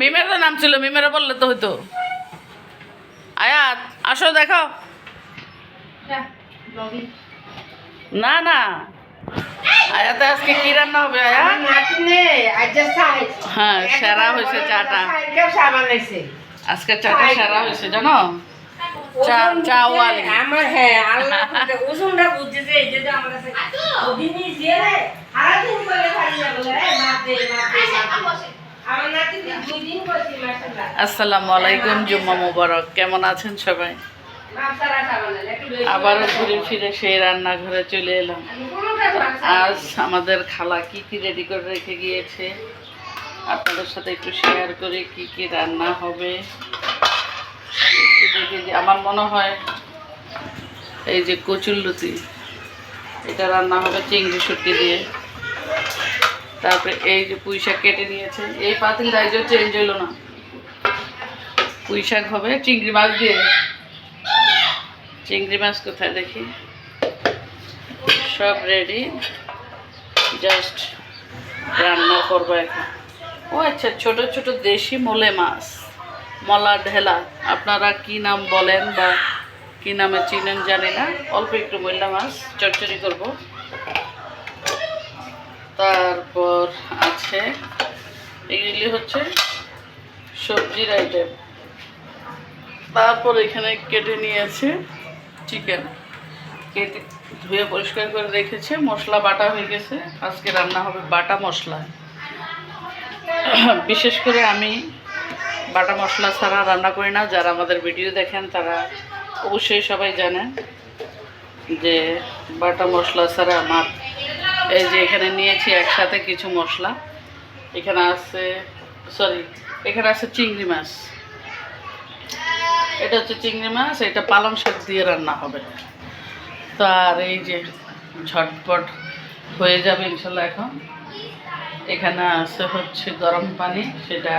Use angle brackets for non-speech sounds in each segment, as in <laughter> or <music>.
মিমের নাম ছিল মিমেরও বললে তো হইতো। আয়াত আসো দেখো না না। আয়াতে আজকে কি রান্না হবে আয়াত? হ্যাঁ সেরা হয়েছে চাটা। আজকে চাটা সেরা হয়েছে জানো? চা চা ওয়ালি আমার হ্যাঁ আল্লাহ ওজনটা বুঝতেছে এই যে আমার কাছে দিনই দিয়ে রে আর দিন করে খালি বলে রে মাতে মাতে আমার নাতি দুই দিন করছি মাশাআল্লাহ আসসালামু আলাইকুম, জুম্মা মোবারক। কেমন আছেন সবাই? আবারও ঘুরে ফিরে সেই রান্নাঘরে চলে এলাম। আজ আমাদের খালা কি কি রেডি করে রেখে গিয়েছে? আপনাদের সাথে একটু শেয়ার করে কি কি রান্না হবে। আমার মনে হয় এই যে কচুল্লতি এটা রান্না হবে চিংড়ি শুটকি দিয়ে। তারপরে এই যে পুঁই শাক কেটে নিয়েছে। এই পাতিল দাইজ চেঞ্জ হলো না। পুঁই শাক হবে, চিংড়ি মাছ দিয়ে। চিংড়ি মাছ কোথায় দেখি? সব রেডি জাস্ট রান্না করব এখন। ও আচ্ছা ছোট ছোট দেশি মোলে মাছ, মলা ঢেলা। আপনারা কি নাম বলেন বা কি নামে চিনেন জানি না। অল্প একটু ময়লা মাছ, চচ্চড়ি করব। তারপর আছে, এগুলি হচ্ছে সবজির আইটেম তারপর এখানে কেটে নিয়েছে চিকেন কেটে ধুয়ে পরিষ্কার করে রেখেছে, মশলা বাটা হয়ে গেছে। আজকে রান্না হবে বাটা মশলা। <clears throat> বিশেষ করে আমি বাটা মশলা ছাড়া রান্না করি না। যারা আমাদের ভিডিও দেখেন, তারা অবশ্যই সবাই জানেন যে বাটা মশলা ছাড়া আমার এই যে এখানে নিয়েছি একসাথে কিছু মশলা। এখানে আছে সরি এখানে আছে চিংড়ি মাছ। এটা হচ্ছে চিংড়ি মাছ, এটা পালং শাক দিয়ে রান্না হবে। তো আর এই যে ঝটপট হয়ে যাবে ইনশাল্লাহ এখন। এখানে আছে হচ্ছে গরম পানি, সেটা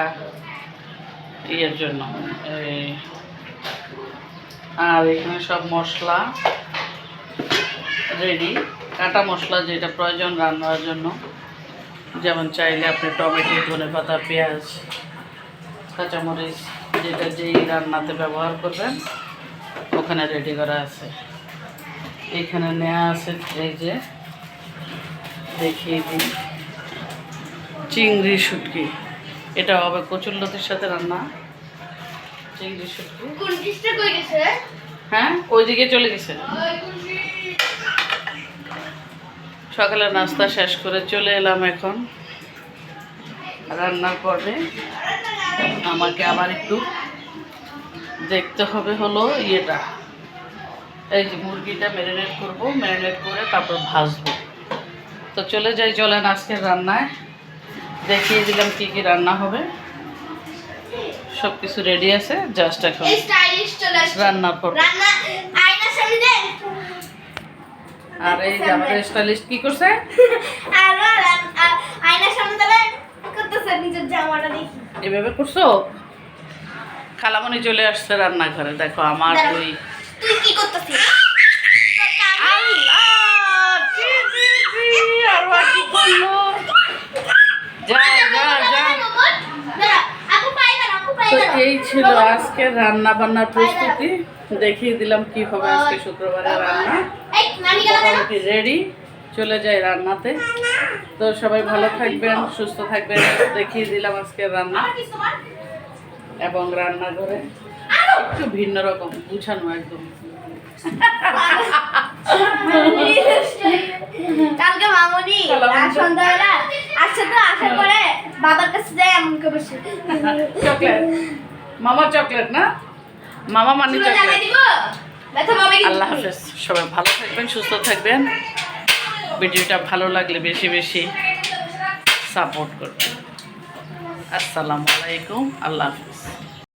ইয়ের জন্য। আর এখানে সব মশলা রেডি কাটা মশলা যেটা প্রয়োজন রান্নার জন্য। যেমন চাইলে আপনি টমেটো ধনে পাতা পেঁয়াজ কাঁচামরিচ যেটা যেই রান্নাতে ব্যবহার করবেন ওখানে রেডি করা আছে। এখানে নেওয়া আছে এই যে দেখিয়ে দিই। চিংড়ি শুটকি। এটা হবে কচুল্লতির সাথে রান্না। চিংড়ি শুটকি। হ্যাঁ ওইদিকে চলে গেছে। সকালে নাস্তা শেষ করে চলে এলাম এখন রান্নার পর্বে আমাকে আবার একটু দেখতে হবে হলো ইয়েটা। এই যে মুরগিটা ম্যারিনেট করব ম্যারিনেট করে তারপর ভাজবো। তো চলে যাই চলেন আজকের রান্নায়। দেখিয়ে দিলাম কি কি রান্না হবে। সব কিছু রেডি আছে জাস্ট এখন রান্নার পর রান্না আয়নার সামনে দে আর এই যে আমাদের স্টাইলিস্ট কি করছে? আর আর- আর আয়নার সামনে দাঁড়া করতেছে নিজের জামাটা দেখি। এভাবে করছ? খালামণি চলে আসছে রান্নাঘরে দেখো আমার ওই তুই কি করতেছিস? আল্লাহ জি, জি, জি, আরোয়া কি করল? যা যা যা আপু পাই না আপু পাই তো না এই ছিল আজকে রান্না বান্নার প্রস্তুতি। দেখিয়ে দিলাম কি হবে আজকে শুক্রবারের রান্না। মোটামুটি রেডি চলে যাই রান্নাতে। তো সবাই ভালো থাকবেন সুস্থ থাকবেন। দেখিয়ে দিলাম আজকে রান্না এবং রান্নাঘরে। একটু ভিন্ন রকম গুছানো একদম। কালকে মামনি সন্ধ্যাবেলা। আসছে তো আসার পরে বাবার কাছে যাই এমন করে বসে মামা চকলেট না? মামা মানি চকলেট আল্লাহ হাফেজ। সবাই ভালো থাকবেন সুস্থ থাকবেন। ভিডিওটা ভালো লাগলে বেশি বেশি সাপোর্ট করবেন। আসসালামু আলাইকুম আল্লাহ হাফেজ।